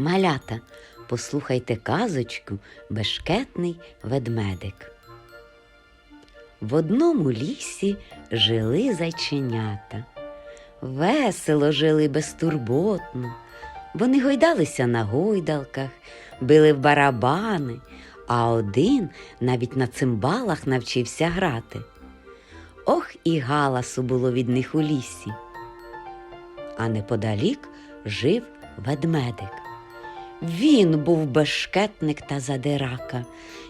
Малята, послухайте казочку Бешкетний ведмедик. В одному лісі жили зайченята. Весело жили безтурботно. Вони гойдалися на гойдалках, били в барабани, а один навіть на цимбалах навчився грати. Ох, і галасу було від них у лісі. А неподалік жив ведмедик. Він був бешкетник та задирака,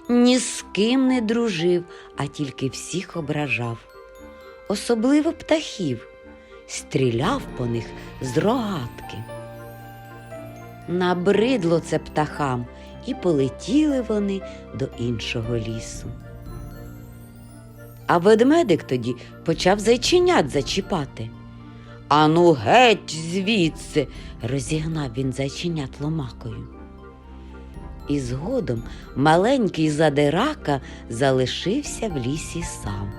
ні з ким не дружив, а тільки всіх ображав. Особливо птахів, стріляв по них з рогатки. Набридло це птахам, і полетіли вони до іншого лісу. А ведмедик тоді почав зайченят зачіпати. Ану геть звідси, розігнав він зайченят ломакою. І згодом маленький задирака залишився в лісі сам.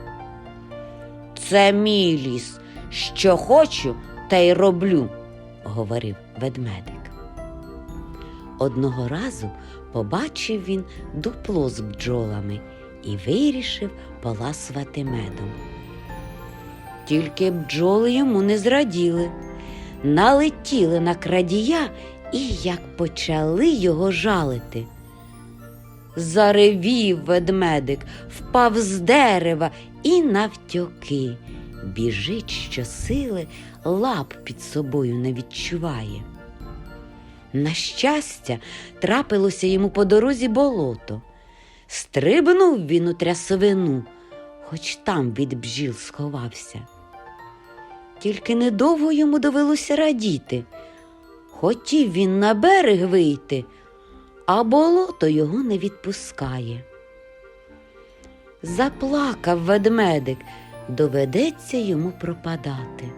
Це мій ліс, що хочу, та й роблю, говорив ведмедик. Одного разу побачив він дупло з бджолами і вирішив поласувати медом. Тільки бджоли йому не зраділи, налетіли на крадія і як почали його жалити. Заревів ведмедик, впав з дерева і навтьоки. Біжить щосили, лап під собою не відчуває. На щастя, трапилося йому по дорозі болото. Стрибнув він у трясовину, хоч там від бджіл сховався. Тільки недовго йому довелося радіти. Хотів він на берег вийти, а болото його не відпускає. Заплакав ведмедик, доведеться йому пропадати.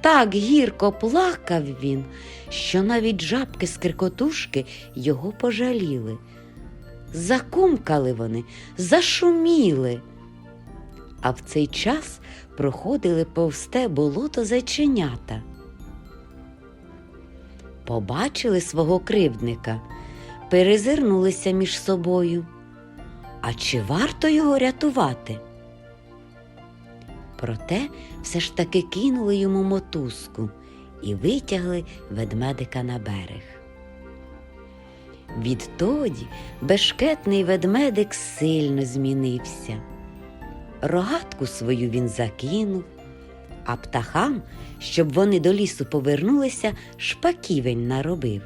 Так гірко плакав він, що навіть жабки з крикотушки його пожаліли. Закумкали вони, зашуміли. А в цей час проходили повсте болото зайченята. Побачили свого кривдника, перезирнулися між собою. А чи варто його рятувати? Проте все ж таки кинули йому мотузку і витягли ведмедика на берег. Відтоді бешкетний ведмедик сильно змінився. Рогатку свою він закинув, а птахам, щоб вони до лісу повернулися, шпаківень наробив.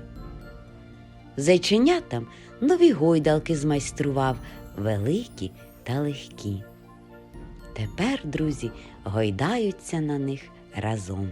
Зайченятам нові гойдалки змайстрував, великі та легкі. Тепер, друзі, гойдаються на них разом.